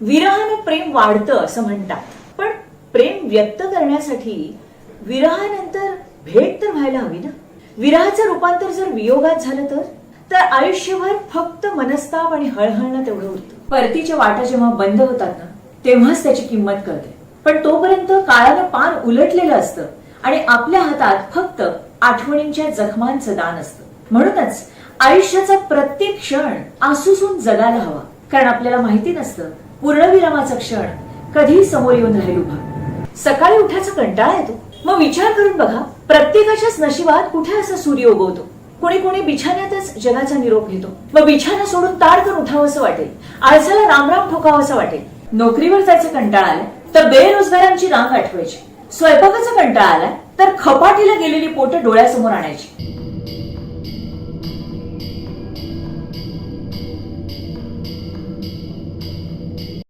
विरहानं प्रेम वाढतं असं म्हणतात. पण प्रेम व्यक्त करण्यासाठी विरहानंतर भेट तर व्हायला हवी ना? विरहाचं रूपांतर जर वियोगात झालं तर? तर आयुष्यभर फक्त मनस्ताप आणि हळहळणं तेवढं उरतं. परतीच्या वाटा जेव्हा बंद होतात ना तेव्हाच त्याची किंमत कळते. पण तोपर्यंत काळानं पान उलटलेलं असतं आणि आपल्या हातात फक्त आठवणींच्या जखमांचं दान असतं. म्हणूनच आयुष्याचा प्रत्येक क्षण आसुसून जगायला हवा. कारण आपल्याला माहिती नसतं पूर्णविरामाचा क्षण कधी समोर येऊन राहील उभा. सकाळी उठायचा कंटाळा येतो. मग विचार करून बघा प्रत्येकाच्याच नशिबात कुठे असा सूर्य उगवतो? कोणी कोणी बिछाण्यातच जगाचा निरोप घेतो. मग बिछाना सोडून ताडकन उठावं असं वाटेल. आळसाला रामराम ठोकावं असं वाटेल. नोकरीवर जायचं कंटाळा आलाय तर बेरोजगारांची रांग आठवायची. स्वयंपाकाचा कंटाळा आलाय तर खपाटीला गेलेली पोटं डोळ्यासमोर आणायची.